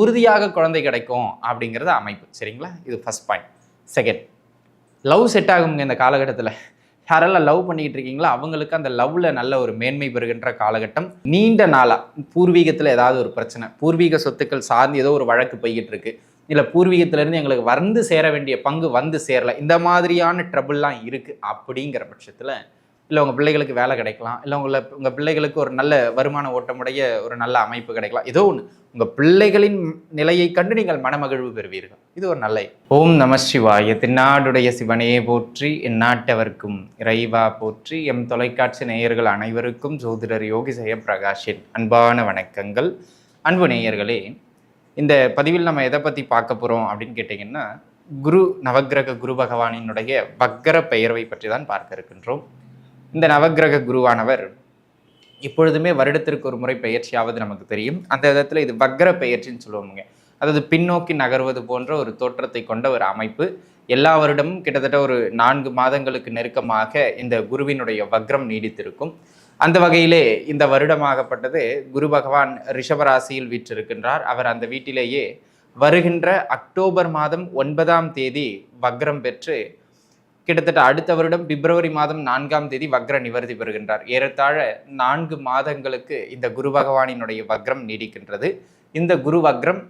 உறுதியாக குழந்தை கிடைக்கும் அப்படிங்கிறது அமைப்பு. சரிங்களா? இது first point second love set ஆகுங்க இந்த காலகட்டத்தில். யாரெல்லாம் லவ் பண்ணிக்கிட்டு இருக்கீங்களோ அவங்களுக்கு அந்த லவ்ல நல்ல ஒரு மேன்மை பெறுகின்ற காலகட்டம். நீண்ட நாளாக பூர்வீகத்தில் ஏதாவது ஒரு பிரச்சனை பூர்வீக சொத்துக்கள் சார்ந்து ஏதோ ஒரு வழக்கு போய்கிட்டு இருக்கு. இல்லை பூர்வீகத்திலேருந்து எங்களுக்கு வந்து சேர வேண்டிய பங்கு வந்து சேரல. இந்த மாதிரியான ட்ரபிள்லாம் இருக்குது அப்படிங்கிற பட்சத்தில் இல்லை உங்கள் பிள்ளைகளுக்கு வேலை கிடைக்கலாம். இல்லை உங்களை உங்கள் பிள்ளைகளுக்கு ஒரு நல்ல வருமான ஓட்டமுடைய ஒரு நல்ல அமைப்பு கிடைக்கலாம். ஏதோ ஒன்று உங்கள் பிள்ளைகளின் நிலையை கண்டு நீங்கள் மனமகிழ்வு பெறுவீர்கள். இது ஒரு நல்ல ஓம் நம சிவாய. திருநாடுடைய சிவனையே போற்றி இந்நாட்டவர்க்கும் இறைவா போற்றி எம் தொலைக்காட்சி நேயர்கள் அனைவருக்கும் ஜோதிடர் யோகி பிரகாஷின் அன்பான வணக்கங்கள். அன்பு நேயர்களே இந்த பதிவில் நம்ம எதை பற்றி பார்க்க போகிறோம் அப்படின்னு கேட்டிங்கன்னா குரு நவக்கிரக குரு பகவானினுடைய பக்ர பெயர்வை பற்றி தான் பார்க்க இருக்கின்றோம். இந்த நவக்கிரக குருவானவர் எப்பொழுதுமே வருடத்திற்கு ஒரு முறை பெயர்ச்சியாவது நமக்கு தெரியும். அந்த விதத்தில் இது வக்ர பெயர்ச்சின்னு சொல்லுவோமுங்க. அதாவது பின்னோக்கி நகர்வது போன்ற ஒரு தோற்றத்தை கொண்ட ஒரு அமைப்பு. எல்லா வருடமும் கிட்டத்தட்ட ஒரு நான்கு மாதங்களுக்கு நெருக்கமாக இந்த குருவினுடைய வக்ரம் நீடித்திருக்கும். அந்த வகையிலே இந்த வருடமாகப்பட்டது குரு பகவான் ரிஷபராசியில் வீற்றிருக்கின்றார். அவர் அந்த வீட்டிலேயே வருகின்ற அக்டோபர் மாதம் ஒன்பதாம் தேதி வக்ரம் பெற்று கிட்டத்தட்ட அடுத்த வருடம் பிப்ரவரி மாதம் நான்காம் தேதி வக்ர நிவர்த்தி பெறுகின்றார். ஏறத்தாழ நான்கு மாதங்களுக்கு இந்த குரு பகவானினுடைய வக்ரம் நீடிக்கின்றது. இந்த குரு வக்ரம்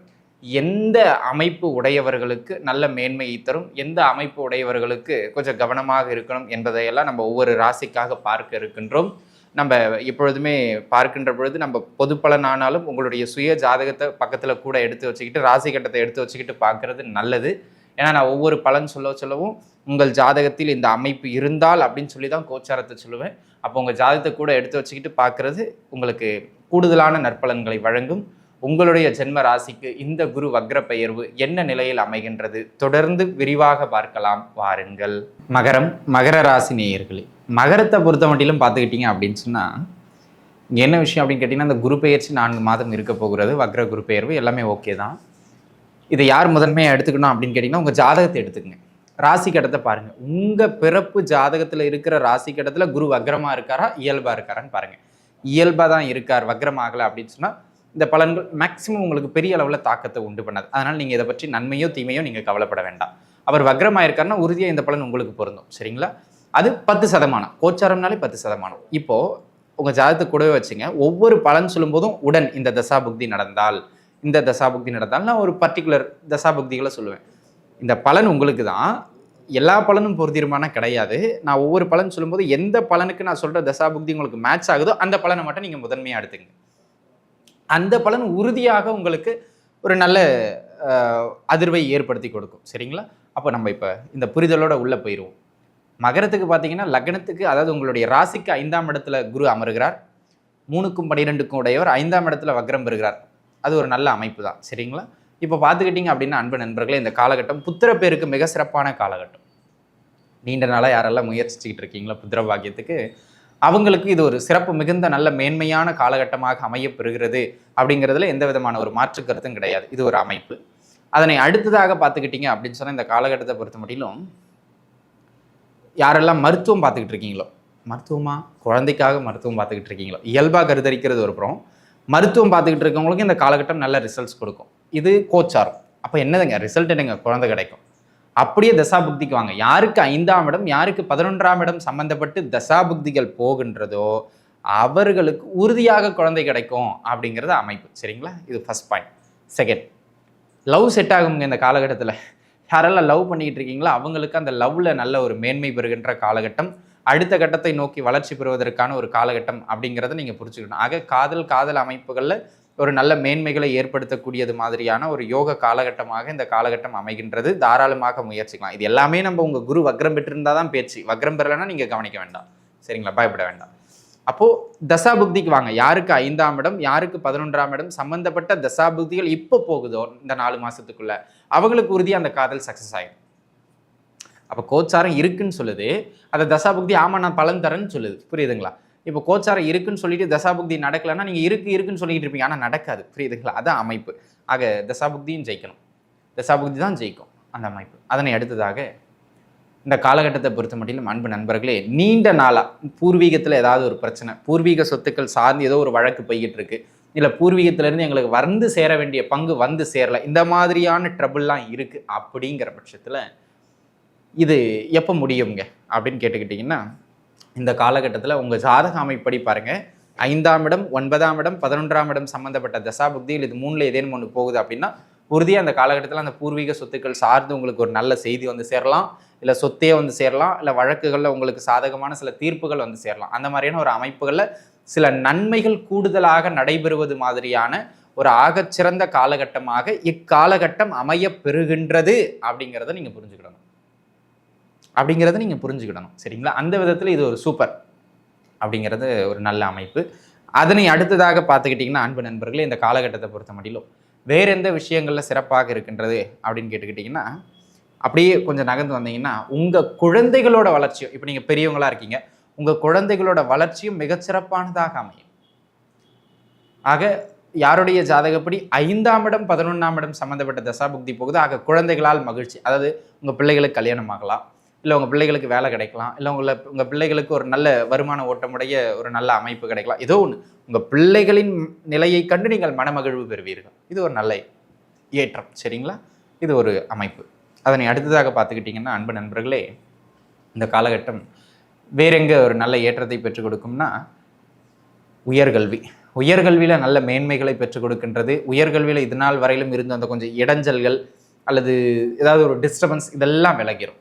எந்த அமைப்பு உடையவர்களுக்கு நல்ல மேன்மையை தரும் எந்த அமைப்பு உடையவர்களுக்கு கொஞ்சம் கவனமாக இருக்கணும் என்பதையெல்லாம் நம்ம ஒவ்வொரு ராசிக்காக பார்க்க இருக்கின்றோம். நம்ம எப்பொழுதுமே பார்க்கின்ற பொழுது நம்ம பொது பலனானாலும் உங்களுடைய சுய ஜாதகத்தை பக்கத்தில் கூட எடுத்து வச்சுக்கிட்டு ராசி கட்டத்தை எடுத்து வச்சுக்கிட்டு பார்க்கறது நல்லது. ஏன்னா நான் ஒவ்வொரு பலன் சொல்ல சொல்லவும் உங்கள் ஜாதகத்தில் இந்த அமைப்பு இருந்தால் அப்படின்னு சொல்லி தான் கோச்சாரத்தை சொல்லுவேன். அப்போ உங்கள் ஜாதகத்தை கூட எடுத்து வச்சுக்கிட்டு பார்க்குறது உங்களுக்கு கூடுதலான நற்பலன்களை வழங்கும். உங்களுடைய ஜென்ம ராசிக்கு இந்த குரு வக்ர பெயர்வு என்ன நிலையில் அமைகின்றது தொடர்ந்து விரிவாக பார்க்கலாம் வாருங்கள். மகரம் மகர ராசி நேயர்களே மகரத்தை பொறுத்த மட்டிலும் பார்த்துக்கிட்டீங்க அப்படின்னு சொன்னால் என்ன விஷயம் அப்படின்னு கேட்டிங்கன்னா அந்த குரு பெயர்ச்சி நான்கு மாதம் இருக்க போகிறது வக்ர குரு பெயர்வு எல்லாமே ஓகே தான். இதை யார் முதன்மையாக எடுத்துக்கணும் அப்படின்னு கேட்டிங்கன்னா உங்கள் ஜாதகத்தை எடுத்துக்கங்க. ராசி கட்டத்தை பாருங்கள் உங்கள் பிறப்பு ஜாதகத்தில் இருக்கிற ராசி கட்டத்தில் குரு வக்ரமாக இருக்காரா இயல்பாக இருக்காரான்னு பாருங்கள் இயல்பாக தான் இருக்கார் வக்ரமாகலை அப்படின்னு சொன்னால் இந்த பலன்கள் மேக்ஸிமம் உங்களுக்கு பெரிய அளவில் தாக்கத்தை உண்டு பண்ணாது. அதனால் நீங்கள் இதை பற்றி நன்மையோ தீமையோ நீங்கள் கவலைப்பட வேண்டாம். அவர் வக்ரமாக இருக்காருன்னா உறுதியாக இந்த பலன் உங்களுக்கு பொருந்தும். சரிங்களா? அது பத்து சதமானம். கோச்சாரம்னாலே பத்து சதமானம். இப்போது உங்கள் ஜாதகத்தை கூடவே வச்சுங்க. ஒவ்வொரு பலன் சொல்லும்போதும் உடன் இந்த தசா புக்தி நடந்தால் இந்த தசாபுக்தி நடந்தால் நான் ஒரு பர்டிகுலர் தசாபுக்திகளை சொல்லுவேன். இந்த பலன் உங்களுக்கு தான் எல்லா பலனும் பொருத்தீர்மானம் கிடையாது. நான் ஒவ்வொரு பலன் சொல்லும்போது எந்த பலனுக்கு நான் சொல்கிற தசாபுக்தி உங்களுக்கு மேட்ச் ஆகுதோ அந்த பலனை மட்டும் நீங்கள் முதன்மையாக எடுத்துங்க அந்த பலன் உறுதியாக உங்களுக்கு ஒரு நல்ல அதிர்வை ஏற்படுத்தி கொடுக்கும். சரிங்களா? அப்போ நம்ம இப்போ இந்த புரிதலோட உள்ளே போயிடுவோம் மகரத்துக்கு பார்த்தீங்கன்னா லக்னத்துக்கு அதாவது உங்களுடைய ராசிக்கு ஐந்தாம் இடத்துல குரு அமருகிறார். மூணுக்கும் பன்னிரெண்டுக்கும் உடையவர் ஐந்தாம் இடத்துல வக்ரம் பெறுகிறார். அது ஒரு நல்ல அமைப்பு தான் சரிங்களா? இப்போ பார்த்துக்கிட்டிங்க அப்படின்னா அன்பு நண்பர்களே இந்த காலகட்டம் புத்திர பேருக்கு மிக சிறப்பான காலகட்டம். நீண்ட நாளாக யாரெல்லாம் முயற்சிச்சுக்கிட்டு இருக்கீங்களோ புத்திர பாக்கியத்துக்கு அவங்களுக்கு இது ஒரு சிறப்பு மிகுந்த நல்ல மேன்மையான காலகட்டமாக அமையப்பெறுகிறது அப்படிங்கிறதுல எந்த விதமான ஒரு மாற்று கருத்தும் கிடையாது. இது ஒரு அமைப்பு. அதனை அடுத்ததாக பார்த்துக்கிட்டிங்க அப்படின்னு சொன்னால் இந்த காலகட்டத்தை பொறுத்த மட்டிலும் யாரெல்லாம் மருத்துவம் பார்த்துக்கிட்டு இருக்கீங்களோ மருத்துவமா? குழந்தைக்காக மருத்துவம் பார்த்துக்கிட்டு இருக்கீங்களோ இயல்பாக கருத்தரிக்கிறது ஒரு புறம். மருத்துவம் பார்த்துக்கிட்டு இருக்கவங்களுக்கு இந்த காலகட்டம் நல்ல ரிசல்ட்ஸ் கொடுக்கும். இது கோச்சாரம். அப்போ என்னதுங்க? ரிசல்ட் என்னங்க? குழந்தை கிடைக்கும். அப்படியே தசாபுக்திக்கு வாங்க. யாருக்கு ஐந்தாம் இடம் யாருக்கு பதினொன்றாம் இடம் சம்பந்தப்பட்டு தசாபுக்திகள் போகின்றதோ அவர்களுக்கு உறுதியாக குழந்தை கிடைக்கும் அப்படிங்கிறது அமைப்பு. சரிங்களா? இது first point second love set ஆகுங்க இந்த காலகட்டத்தில். யாரெல்லாம் லவ் பண்ணிக்கிட்டு இருக்கீங்களோ அவங்களுக்கு அந்த லவ்வில் நல்ல ஒரு மேன்மை பெறுகின்ற காலகட்டம் அடுத்த கட்டத்தை நோக்கி வளர்ச்சி பெறுவதற்கான ஒரு காலகட்டம் அப்படிங்கிறத நீங்கள் புரிஞ்சுக்கணும். ஆக காதல் காதல் அமைப்புகளில் ஒரு நல்ல மேன்மைகளை ஏற்படுத்தக்கூடியது மாதிரியான ஒரு யோக காலகட்டமாக இந்த காலகட்டம் அமைகின்றது. தாராளமாக முயற்சிக்கலாம். இது எல்லாமே நம்ம உங்கள் குரு வக்ரம் பெற்றிருந்தால் தான் பேச்சு. வக்ரம் பெறலைன்னா நீங்கள் கவனிக்க வேண்டாம். சரிங்களா? பயப்பட வேண்டாம். அப்போது தசாபுக்திக்கு வாங்க. யாருக்கு ஐந்தாம் இடம் யாருக்கு பதினொன்றாம் இடம் சம்பந்தப்பட்ட தசாபுக்திகள் இப்போ போகுதோ இந்த நாலு மாதத்துக்குள்ளே அவங்களுக்கு உறுதியாக அந்த காதல் சக்ஸஸ் ஆகும் அப்போ கோச்சாரம் இருக்குன்னு சொல்லுது. அதை தசாபுக்தி ஆமாம் நான் பலன் தரேன்னு சொல்லுது. புரியுதுங்களா? இப்போ கோச்சாரம் இருக்குன்னு சொல்லிட்டு தசாபுக்தி நடக்கலைன்னா நீங்கள் இருக்கு இருக்குன்னு சொல்லிட்டு இருப்பீங்க. ஆனால் நடக்காது. புரியுதுங்களா? அதான் அமைப்பு. ஆக தசாபுக்தியும் ஜெயிக்கணும். தசாபுக்தி தான் ஜெயிக்கும் அந்த அமைப்பு. அதனை அடுத்ததாக இந்த காலகட்டத்தை பொறுத்த மட்டிலும் அன்பு நண்பர்களே நீண்ட நாளாக பூர்வீகத்தில் ஏதாவது ஒரு பிரச்சனை பூர்வீக சொத்துக்கள் சார்ந்து ஏதோ ஒரு வழக்கு போய்கிட்டு இருக்கு இல்லை பூர்வீகத்திலேருந்து எங்களுக்கு வந்து சேர வேண்டிய பங்கு வந்து சேரல இந்த மாதிரியான ட்ரபிள்லாம் இருக்குது அப்படிங்கிற பட்சத்தில் இது எப்போ முடியுங்க அப்படின்னு கேட்டுக்கிட்டிங்கன்னா இந்த காலகட்டத்தில் உங்கள் ஜாதக அமைப்படி பாருங்கள் ஐந்தாம் இடம் ஒன்பதாம் இடம் பதினொன்றாம் இடம் சம்மந்தப்பட்ட தசாபுக்தியில் இது மூணில் ஏதேனும் ஒன்று போகுது அப்படின்னா உறுதியாக அந்த காலகட்டத்தில் அந்த பூர்வீக சொத்துக்கள் சார்ந்து உங்களுக்கு ஒரு நல்ல செய்தி வந்து சேரலாம். இல்லை சொத்தே வந்து சேரலாம். இல்லை வழக்குகளில் உங்களுக்கு சாதகமான சில தீர்ப்புகள் வந்து சேரலாம். அந்த மாதிரியான ஒரு அமைப்புகளில் சில நன்மைகள் கூடுதலாக நடைபெறுவது மாதிரியான ஒரு ஆகச்சிறந்த காலகட்டமாக இக்காலகட்டம் அமைய பெறுகின்றது அப்படிங்கிறத நீங்கள் புரிஞ்சுக்கிடணும். அப்படிங்கிறத நீங்கள் புரிஞ்சுக்கிடணும். சரிங்களா? அந்த விதத்தில் இது ஒரு சூப்பர் அப்படிங்கிறது ஒரு நல்ல அமைப்பு. அதனை அடுத்ததாக பார்த்துக்கிட்டிங்கன்னா அன்பு நண்பர்களே இந்த காலகட்டத்தை பொறுத்த மட்டிலும் வேறு எந்த விஷயங்களில் சிறப்பாக இருக்கின்றது அப்படின்னு கேட்டுக்கிட்டிங்கன்னா அப்படியே கொஞ்சம் நகர்ந்து வந்தீங்கன்னா உங்கள் குழந்தைகளோட வளர்ச்சியும் இப்போ நீங்கள் பெரியவங்களாக இருக்கீங்க உங்கள் குழந்தைகளோட வளர்ச்சியும் மிகச்சிறப்பானதாக அமையும். ஆக யாருடைய ஜாதகப்படி ஐந்தாம் இடம் பதினொன்றாம் இடம் சம்மந்தப்பட்ட தசாபுக்தி போகுது. ஆக குழந்தைகளால் மகிழ்ச்சி. அதாவது உங்கள் பிள்ளைகளுக்கு கல்யாணம் ஆகலாம். இல்லை உங்கள் பிள்ளைகளுக்கு வேலை கிடைக்கலாம். இல்லை உங்களை உங்கள் பிள்ளைகளுக்கு ஒரு நல்ல வருமான ஓட்டமுடைய ஒரு நல்ல அமைப்பு கிடைக்கலாம். ஏதோ ஒன்று உங்கள் பிள்ளைகளின் நிலையை கண்டு நீங்கள் மனமகிழ்வு பெறுவீர்கள். இது ஒரு நல்ல ஏற்றம். சரிங்களா? இது ஒரு அமைப்பு. அதனை அடுத்ததாக பார்த்துக்கிட்டிங்கன்னா அன்பு நண்பர்களே இந்த காலகட்டம் வேறெங்கே ஒரு நல்ல ஏற்றத்தை பெற்றுக் கொடுக்கும்னா உயர்கல்வி. உயர்கல்வியில் நல்ல மேன்மைகளை பெற்றுக் கொடுக்கின்றது. உயர்கல்வியில் இது நாள் வரையிலும் இருந்த அந்த கொஞ்சம் இடைஞ்சல்கள் அல்லது ஏதாவது ஒரு டிஸ்டர்பன்ஸ் இதெல்லாம் விலகிடும்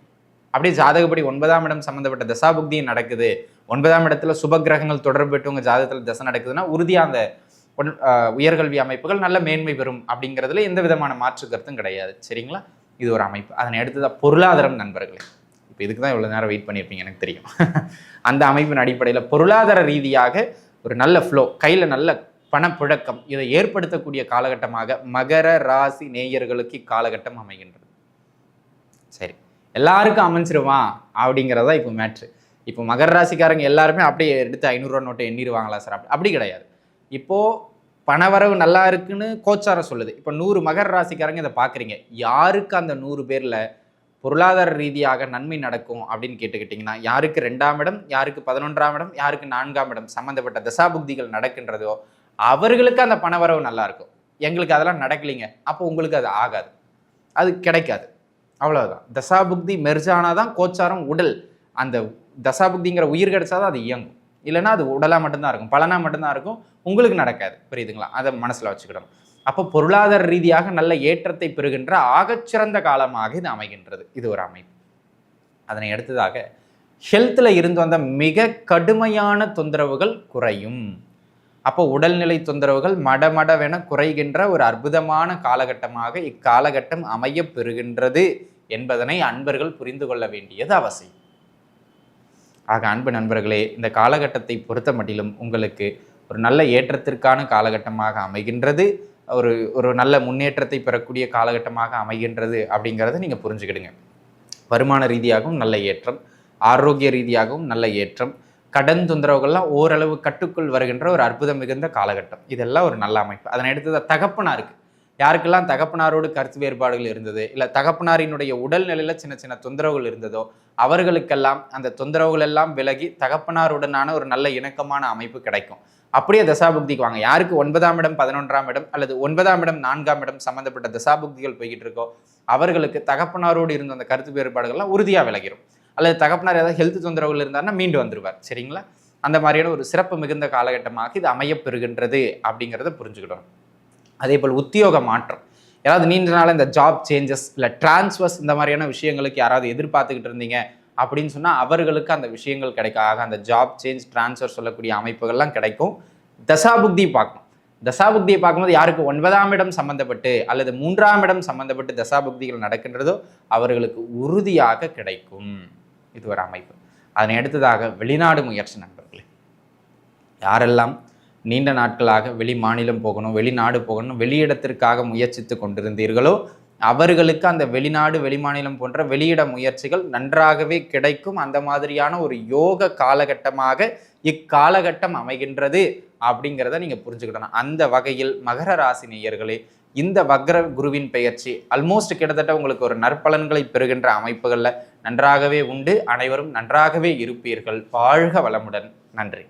அப்படியே ஜாதகப்படி ஒன்பதாம் இடம் சம்மந்தப்பட்ட தசாபுக்தியும் நடக்குது. ஒன்பதாம் இடத்துல சுபகிரகங்கள் தொடர்பு உங்கள் ஜாதகத்தில் தசை நடக்குதுன்னா உறுதியாக அந்த உயர்கல்வி அமைப்புகள் நல்ல மேன்மை பெறும் அப்படிங்கிறதுல எந்த விதமான மாற்று கருத்தும் கிடையாது. சரிங்களா? இது ஒரு அமைப்பு. அதனை அடுத்ததான் பொருளாதாரம் நண்பர்களே. இப்போ இதுக்கு தான் இவ்வளோ நேரம் வெயிட் பண்ணியிருப்பீங்க எனக்கு தெரியும். அந்த அமைப்பின் அடிப்படையில் பொருளாதார ரீதியாக ஒரு நல்ல ஃப்ளோ கையில் நல்ல பணப்புழக்கம் இதை ஏற்படுத்தக்கூடிய காலகட்டமாக மகர ராசி நேயர்களுக்கு இக்காலகட்டம் அமைகின்றது. சரி. எல்லாருக்கும் அமைஞ்சிருமா? அப்படிங்கிறதா இப்போ மேட்ரு இப்போ மகர ராசிக்காரங்க எல்லாருமே அப்படியே எடுத்து ஐநூறுரூவா நோட்டை எண்ணிடுவாங்களா சார் அப்படி அப்படி கிடையாது. இப்போது பணவரவு நல்லா இருக்குன்னு கோச்சாரம் சொல்லுது. இப்போ நூறு மகர ராசிக்காரங்க இதை பார்க்குறீங்க. யாருக்கு அந்த நூறு பேரில் பொருளாதார ரீதியாக நன்மை நடக்கும் அப்படின்னு கேட்டுக்கிட்டிங்கன்னா யாருக்கு ரெண்டாம் இடம் யாருக்கு பதினொன்றாம் இடம் யாருக்கு நான்காம் இடம் சம்மந்தப்பட்ட தசாபுக்திகள் நடக்கின்றதோ அவர்களுக்கு அந்த பணவரவு நல்லாயிருக்கும் எங்களுக்கு அதெல்லாம் நடக்கலைங்க. அப்போ உங்களுக்கு அது ஆகாது. அது கிடைக்காது. அவ்வளோதான் தசாபுக்தி மெர்ஜானா தான் கோச்சாரம் உடல். அந்த தசாபுக்திங்கிற உயிர் கிடைச்சாதான் அது இயங்கும். இல்லைன்னா அது உடலாக மட்டும்தான் இருக்கும். பலனாக மட்டும்தான் இருக்கும். உங்களுக்கு நடக்காது. புரியுதுங்களா? அதை மனசில் வச்சுக்கிடணும். அப்போ பொருளாதார ரீதியாக நல்ல ஏற்றத்தை பெறுகின்ற ஆகச்சிறந்த காலமாக இது அமைகின்றது. இது ஒரு அமைப்பு. அதனை அடுத்ததாக ஹெல்த்தில் இருந்து வந்த மிக கடுமையான தொந்தரவுகள் குறையும். அப்போ உடல்நிலை தொந்தரவுகள் மடமடவென குறைகின்ற ஒரு அற்புதமான காலகட்டமாக இக்காலகட்டம் அமைய பெறுகின்றது என்பதனை அன்பர்கள் புரிந்து கொள்ள வேண்டியது அவசியம். ஆக அன்பு நண்பர்களே இந்த காலகட்டத்தை பொறுத்த மட்டிலும் உங்களுக்கு ஒரு நல்ல ஏற்றத்திற்கான காலகட்டமாக அமைகின்றது ஒரு ஒரு நல்ல முன்னேற்றத்தை பெறக்கூடிய காலகட்டமாக அமைகின்றது அப்படிங்கிறத நீங்கள் புரிஞ்சுக்கிடுங்க. வருமான ரீதியாகவும் நல்ல ஏற்றம் ஆரோக்கிய ரீதியாகவும் நல்ல ஏற்றம் கடன் தொந்தரவுகள்லாம் ஓரளவு கட்டுக்குள் வருகின்ற ஒரு அற்புதம் மிகுந்த காலகட்டம். இதெல்லாம் ஒரு நல்ல அமைப்பு. அதனை எடுத்தது தகப்பனாருக்கு யாருக்கெல்லாம் தகப்பனாரோடு கருத்து வேறுபாடுகள் இருந்தது இல்லை தகப்பனாரினுடைய உடல்நிலையில் சின்ன சின்ன தொந்தரவுகள் இருந்ததோ அவர்களுக்கெல்லாம் அந்த தொந்தரவுகள் எல்லாம் விலகி தகப்பனாருடனான ஒரு நல்ல இணக்கமான அமைப்பு கிடைக்கும். அப்படியே தசாபுக்திக்கு வாங்க. யாருக்கு ஒன்பதாம் இடம் பதினொன்றாம் இடம் அல்லது ஒன்பதாம் இடம் நான்காம் இடம் சம்மந்தப்பட்ட தசாபுக்திகள் போய்கிட்டு இருக்கோ அவர்களுக்கு தகப்பனாரோடு இருந்த அந்த கருத்து வேறுபாடுகள்லாம் உறுதியாக விலகிடும் அல்லது தகப்பனார் ஏதாவது ஹெல்த் தொந்தரவுகள் இருந்தாருன்னா மீண்டு வந்துடுவார் சரிங்களா? அந்த மாதிரியான ஒரு சிறப்பு மிகுந்த காலகட்டமாக இது அமையப்பெறுகின்றது அப்படிங்கிறத புரிஞ்சுக்கிடணும். அதே போல் உத்தியோக மாற்றம். யாராவது நீண்ட நாள் இந்த ஜாப் சேஞ்சஸ் இல்லை டிரான்ஸ்ஃபர்ஸ் இந்த மாதிரியான விஷயங்களுக்கு யாராவது எதிர்பார்த்துக்கிட்டு இருந்தீங்க அப்படின்னு சொன்னால் அவர்களுக்கு அந்த விஷயங்கள் கிடைக்கும் ஆக அந்த ஜாப் சேஞ்ச் டிரான்ஸ்ஃபர் சொல்லக்கூடிய அமைப்புகள்லாம் கிடைக்கும். தசாபுக்தி பார்க்கணும். தசாபுக்தியை பார்க்கும்போது யாருக்கு ஒன்பதாம் இடம் சம்மந்தப்பட்டு அல்லது மூன்றாம் இடம் சம்மந்தப்பட்டு தசாபுக்திகள் நடக்கின்றதோ அவர்களுக்கு உறுதியாக கிடைக்கும். இது ஒரு அமைப்பு. அதனை அடுத்ததாக வெளிநாடு முயற்சி நண்பர்களே. யாரெல்லாம் நீண்ட நாட்களாக வெளி மாநிலம் போகணும் வெளிநாடு போகணும் வெளியிடத்திற்காக முயற்சித்து கொண்டிருந்தீர்களோ அவர்களுக்கு அந்த வெளிநாடு வெளிமாநிலம் போன்ற வெளியிட முயற்சிகள் நன்றாகவே கிடைக்கும். அந்த மாதிரியான ஒரு யோக காலகட்டமாக இக்காலகட்டம் அமைகின்றது அப்படிங்கிறத நீங்கள் புரிஞ்சுக்கிடணும். அந்த வகையில் மகர ராசி நேயர்களே இந்த வக்ர குருவின் பெயர்ச்சி அல்மோஸ்ட் கிட்டத்தட்ட உங்களுக்கு ஒரு நற்பலன்களை பெறுகின்ற அமைப்புகளில் நன்றாகவே உண்டு அனைவரும் நன்றாகவே இருப்பீர்கள். வாழ்க வளமுடன். நன்றி.